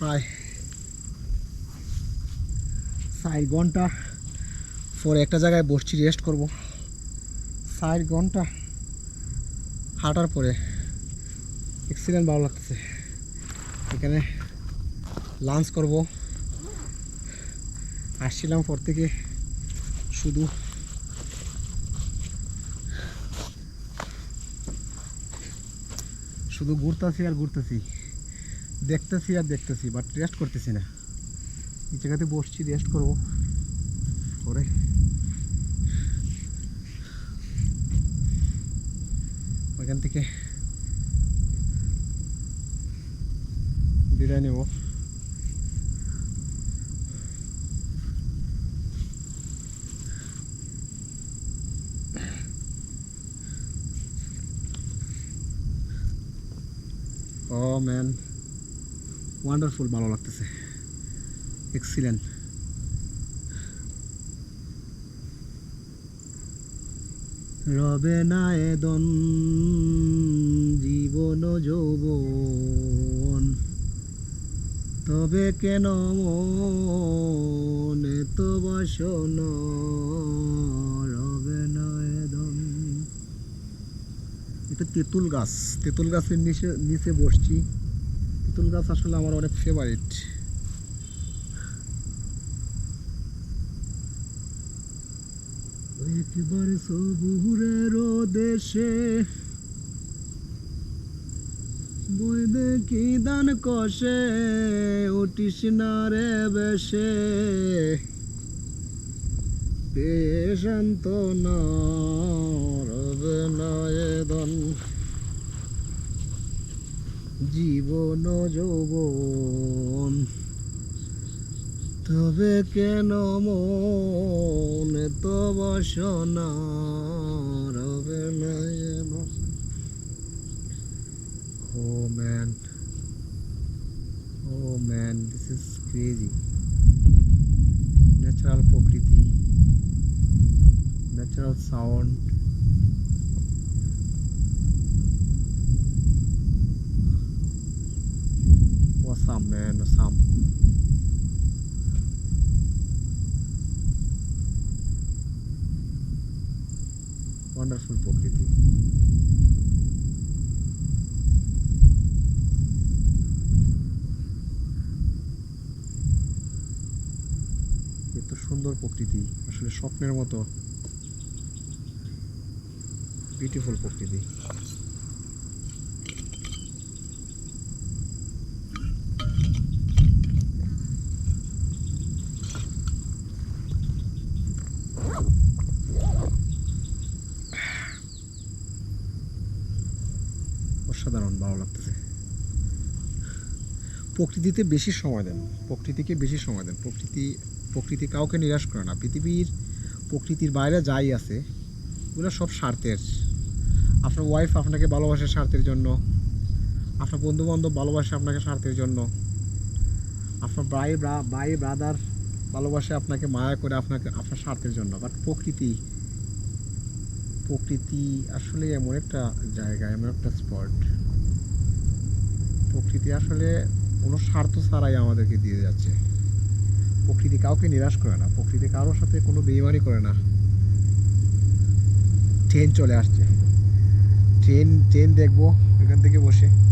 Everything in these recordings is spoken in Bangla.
প্রায় চার ঘণ্টা পরে একটা জায়গায় বসছি রেস্ট করব। চার ঘণ্টা হাঁটার পরে এক্সিডেন্ট ভালো লাগতেছে। এখানে লাঞ্চ করব। আসছিলাম পর থেকে শুধু। শুধু ঘুরতেছি আর ঘুরতেছি। দেখতেছি আর দেখতেছি বাট রেস্ট করতেছি না। এই জায়গাতে বসছি রেস্ট করব। পরে। ওইখান থেকে বিদায় নেব। ও ম্যান ওয়ান্ডারফুল ভালো লাগতেছে। এক্সিলেন্ট রবে না জীবন যৌবন। তবে কেন মনে তো বাসন রবে না এদন এটা তেঁতুল গাছ। তেঁতুল গাছের নিচে নিচে বসছি। তেঁতুল গাছ আসলে আমার অনেক ফেভারিট একবার দেশে দেখি দান কষে, উঠিস না রে বেশে। পেশান্ত না রবে না এদন জীবন যৌবন তবে কেন মনে তো বসনা রবে না Oh man. Oh man, this is crazy. Natural প্রকৃতি natural sound man awesome wonderful প্রকৃতি এত সুন্দর প্রকৃতি আসলে স্বপ্নের মতো। বিউটিফুল প্রকৃতি। ভালো লাগতেছে। প্রকৃতিতে বেশি সময় দেন। প্রকৃতিকে বেশি সময় দেন। প্রকৃতি প্রকৃতি কাউকে নিরাশ করে না। পৃথিবীর, প্রকৃতির বাইরে যাই আছে, ওগুলো সব স্বার্থের। আপনার ওয়াইফ আপনাকে ভালোবাসে স্বার্থের জন্য। আপনার বন্ধু বান্ধব ভালোবাসে আপনাকে স্বার্থের জন্য। আপনার ভাই ভাই ব্রাদার ভালোবাসে আপনাকে, মায়া করে আপনাকে, আপনার স্বার্থের জন্য। বাট প্রকৃতি প্রকৃতি আসলে এমন একটা জায়গা, এমন একটা স্পট প্রকৃতি আসলে কোনো স্বার্থ ছাড়াই আমাদেরকে দিয়ে যাচ্ছে। প্রকৃতি কাউকে নিরাশ করে না, প্রকৃতি কারোর সাথে কোনো বেইমানি করে না। ট্রেন চলে আসছে। ট্রেন ট্রেন দেখব, এখান থেকে বসে।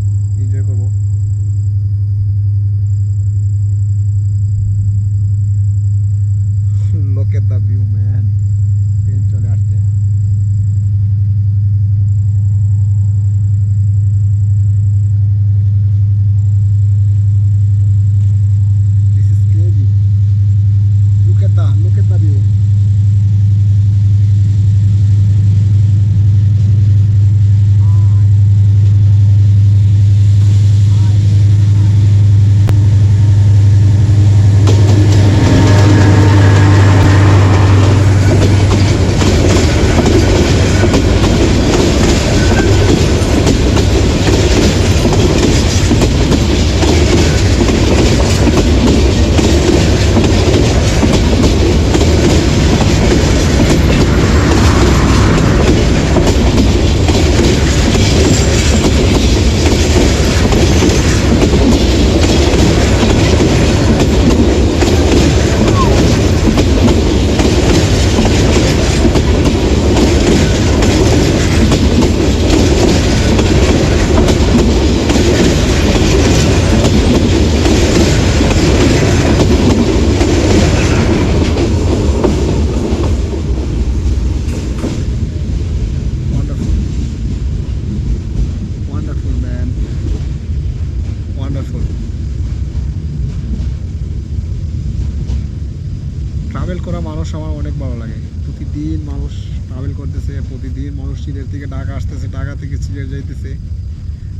ট্রাভেল করা মানুষ আমার অনেক ভালো লাগে। প্রতিদিন মানুষ ট্রাভেল করতেছে, প্রতিদিন মানুষ সিলেট থেকে ঢাকা আসতেছে, ঢাকা থেকে সিলেট যাইতেছে।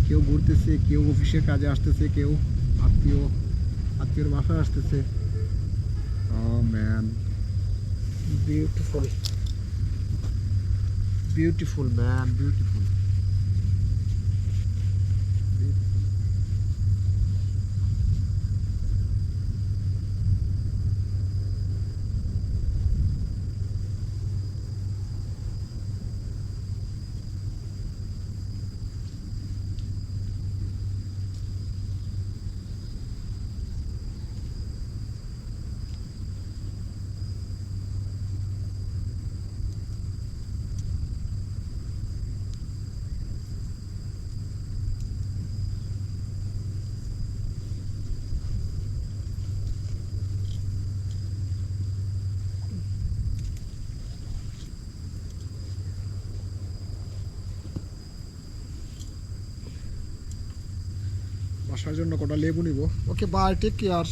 কেউ ঘুরতেছে, কেউ অফিসের কাজে আসতেছে, কেউ আত্মীয়, আত্মীয়র বাসায় আসতেছে। Man beautiful beautiful man beautiful বাসার জন্য কটা লেবু নিব? Okay bye take care